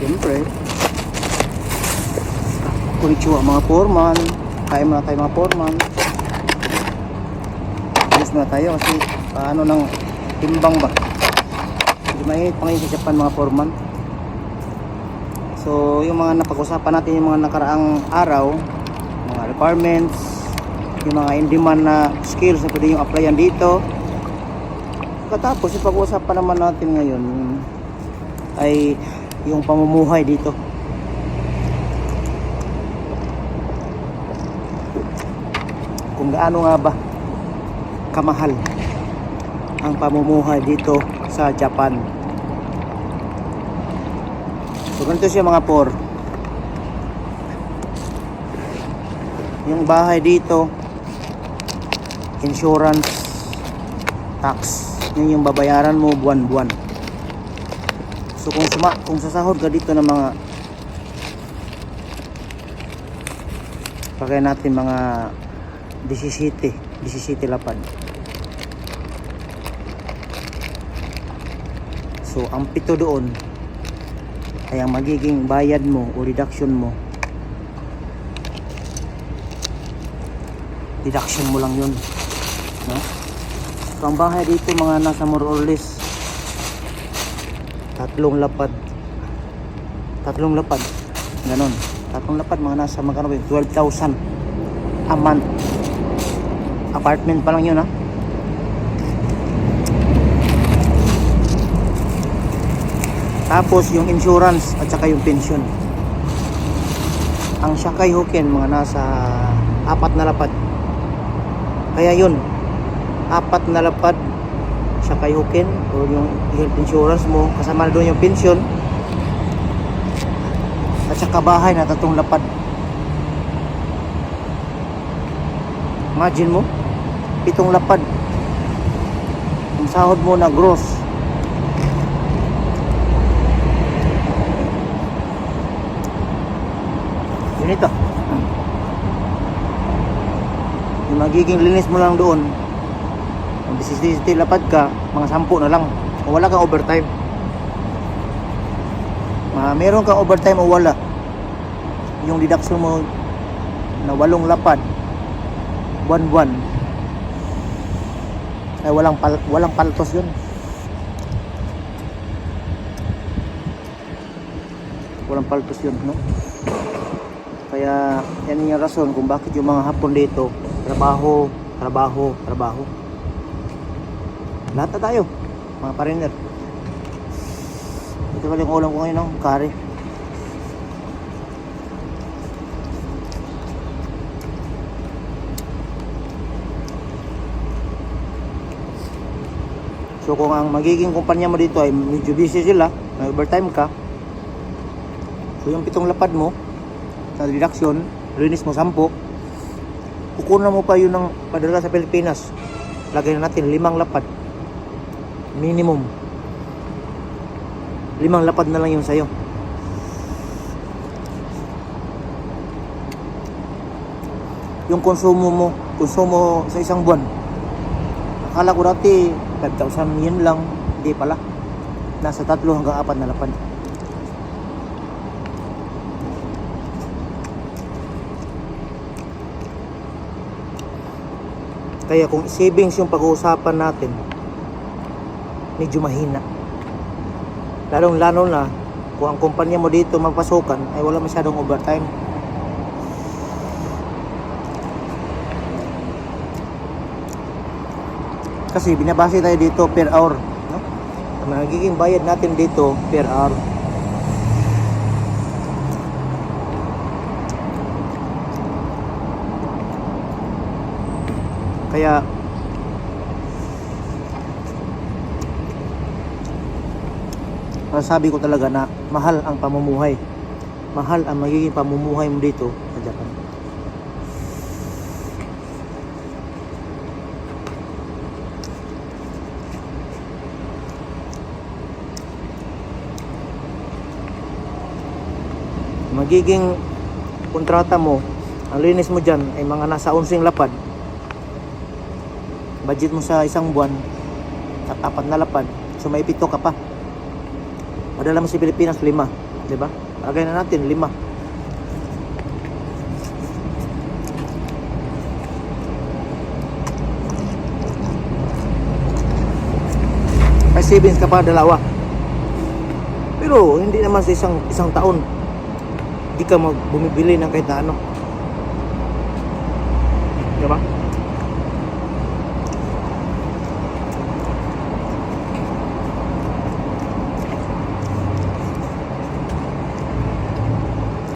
Siyempre. Konnichiwa mga foreman. Kain muna tayo mga foreman. Alis muna tayo kasi paano ng timbang ba? Hindi mainit pa ngayon sa Japan mga foreman. So, yung mga napag-usapan natin yung mga nakaraang araw, mga requirements, yung mga in-demand na skills na pwede yung applyan dito. Katapos, yung pag-uusapan naman natin ngayon ay yung pamumuhay dito. Kung gaano nga ba kamahal ang pamumuhay dito sa Japan. So ganito siya mga por. Yung bahay dito, insurance, tax, yun yung babayaran mo buwan-buwan. So kung suma, kung sasahod ka dito ng mga Pagkaya natin mga 17, 17 lapad. So ang pito doon ay ang magiging bayad mo o reduction mo. Deduction mo lang yun. No? So ang bahay dito mga nasa more or less tatlong lapad. Tatlong lapad. Ganon. Tatlong lapad mga nasa magkano ba yun? 12,000 a month. Apartment pa lang yun ha. Tapos yung insurance at saka yung pension. Ang Shakai Hoken mga nasa apat na lapad. Kaya yun, apat na lapad Shakai Hoken o yung health insurance mo kasama na doon yung pension at saka bahay na tatong lapad. Imagine mo, pitong lapad. Ang sahod mo na gross Yun ito. Yung magiging linis mo lang doon, kung bisisiti lapad ka, mga sampu na lang. Kung wala kang overtime. Ma, meron kang overtime o wala. Yung deduction mo na walong lapad, buwan-buwan, ay walang pal walang paltos yun. Walang paltos yun, no? Kaya yan yung rason kung bakit yung mga hapon dito, trabaho, trabaho, trabaho. Lahat na tayo, mga pariner. Ito pala yung ulam ko ngayon, no? Kari. So kung ang magiging kumpanya mo dito ay medyo busy sila, may overtime ka, so yung pitong lapad mo, sa deduction, linis mo 10, kukunan mo pa yun ng padala sa Pilipinas. Lagay na natin limang lapad. Minimum. Limang lapad na lang yung sayo. Yung konsumo mo, konsumo sa isang buwan. Akala ko dati 5,000 yen lang. Hindi pala. Nasa tatlo hanggang apat na lapad. Kaya kung savings yung pag-uusapan natin, medyo mahina. Lalong lalo na kung ang kumpanya mo dito magpasukan ay wala masyadong overtime. Kasi binabase tayo dito per hour. No? Ang magiging bayad natin dito per hour. Kaya masasabi ko talaga na mahal ang pamumuhay. Mahal ang magiging pamumuhay mo dito sa Japan. Magiging kontrata mo, ang linis mo dyan ay mga nasa unsing lapad budget mo sa isang buwan at apat na lapad so may pito ka pa madala mo sa Pilipinas lima Di ba? Lagay na natin, lima. May savings ka pa dalawa. Pero hindi naman sa isang isang taon. Hindi ka mag bumibili ng kahit na ano. Di ba?